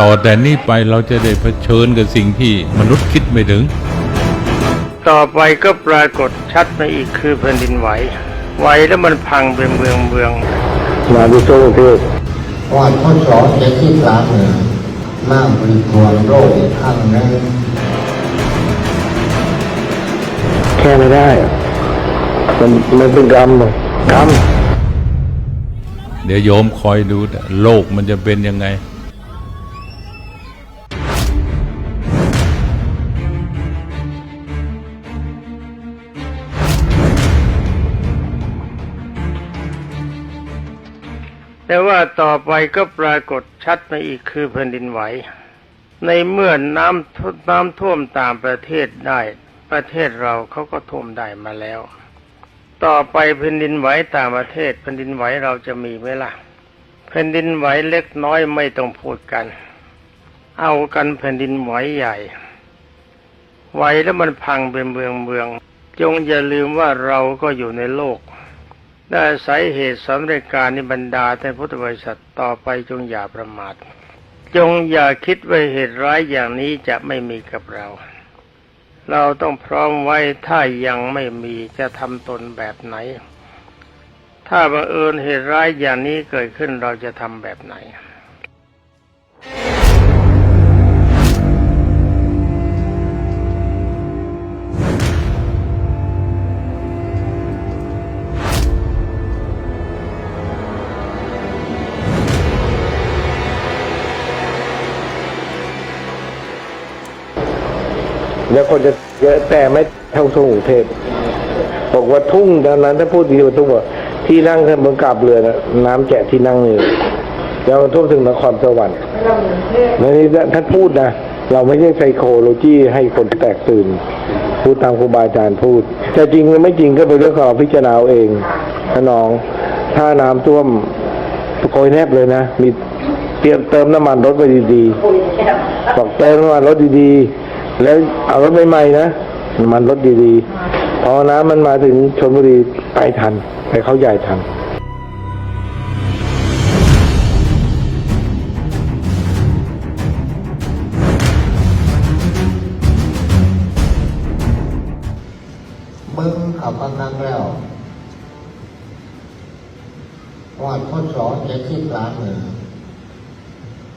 ต่อแต่นี้ไปเราจะได้เผชิญกับสิ่งที่มนุษย์คิดไม่ถึง ต่อไปก็ปรากฏชัดมาอีกคือแผ่นดินไหว ไหวแล้วมันพังเป็นเมืองเมืองมาดูทั่วประเทศวันข้อสองจะคิดหลังเนี่ยน้ำบริกรโรคอีกครั้งหนึงแค่ไม่ได้อะมันมันเป็นกรรมอะกรรมเดี๋ยวโยมคอยดูนะโลกมันจะเป็นยังไง แต่ว่าต่อไปก็ปรากฏชัดมาอีกคือแผ่นดินไหว ในเมื่อน้ำน้ำท่วมตางประเทศได้ ประเทศเราเขาก็ท่วมได้มาแล้ว ต่อไปแผ่นดินไหวต่างประเทศแผ่นดินไหวเราจะมีไหมล่ะแผ่นดินไหวเล็กน้อยไม่ต้องพูดกัน เอากันแผ่นดินไหวใหญ่ไหวแล้วมันพังเป็นเมืองเมือง จงอย่าลืมว่าเราก็อยู่ในโลก ได้สายเหตุสำเร็จการนิบรรดาแต่พุทธบริษัทต่อไปจงอย่าประมาท จงอย่าคิดว่าเหตุร้ายอย่างนี้จะไม่มีกับเรา เราต้องพร้อมไว้ถ้ายังไม่มีจะทำตนแบบไหน ถ้าบังเอิญเหตุร้ายอย่างนี้เกิดขึ้นเราจะทำแบบไหน แล้วคนจะเยอะแต่ไม่เท่าทุ่งกรุงเทพบอกว่าทุ่งดังนั้นถ้าพูดดีว่าทุ่งว่าที่นั่งท่านบนกาบเรือนะน้ำแจกที่นั่งนี่แล้วมันท่วมถึงนครสวรรค์ในนี้ท่านพูดนะเราไม่ใช่ไซโคโลจีให้คนแตกตื่น พูดตามครูบาอาจารย์พูดจะจริงหรือไม่จริงก็เป็นเรื่องของเราพิจารณาเองถ้าน้อง ถ้าน้ำท่วมโกยแนบเลยนะ มีเตรียมเติมน้ำมันรถไปดีๆบอกเติมน้ำมันรถดีๆ แล้วเอารถใหม่ๆนะมันรถดีๆพอน้ำมันมาถึงชนบุรีไปทันไปเขาใหญ่ทันมึงขับพนังแล้ววันข้อสองจะคิดหลังเนี่ย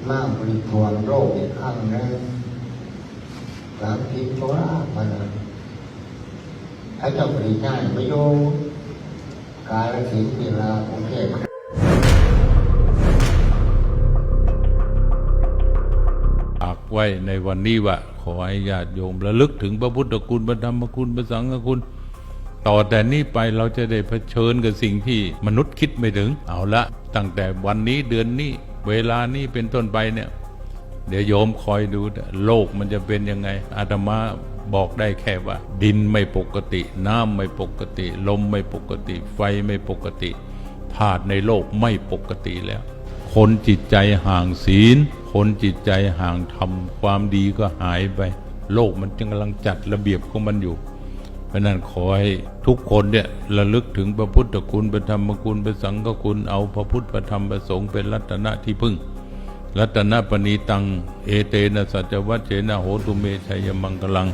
น้ำบริกรโรคอีกครั้งนึง หลังพิษโครามานไอ้เจ้าบริง่าไม่โยกาลสินธุ์เวลากรุงเทพฝากไว้ในวันนี้ว่า ขอให้ญาติโยมระลึกถึงพระพุทธคุณพระธรรมคุณพระสังฆคุณต่อแต่นี้ไปเราจะได้เผชิญกับสิ่งที่มนุษย์คิดไม่ถึง เอาละตั้งแต่วันนี้เดือนนี้ เวลานี้เป็นต้นไปเนี่ย เดี๋ยวโยมคอยดู โลกมันจะเป็นยังไง อาตมาบอกได้แค่ว่า ดินไม่ปกติ น้ำไม่ปกติ ลมไม่ปกติ ไฟไม่ปกติธาตุในโลกไม่ปกติแล้ว คนจิตใจห่างศีล คนจิตใจห่างธรรม ความดีก็หายไป โลกมันจึงกำลังจัดระเบียบของมันอยู่เพราะนั้นขอให้ทุกคนเนี่ยระลึกถึงพระพุทธคุณพระธรรมคุณพระสังฆคุณเอาพระพุทธพระธรรมพระสงฆ์เป็นรัตนะที่พึ่ง รัตนปณีตัง เอเตนะสัจวัชเชนะโหตุเมชัยมังกลัง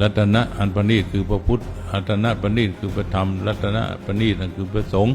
รัตนะอันปณีคือพระพุทธ รัตนะปณีคือพระธรรม รัตนะปณีนั่นคือพระสงฆ์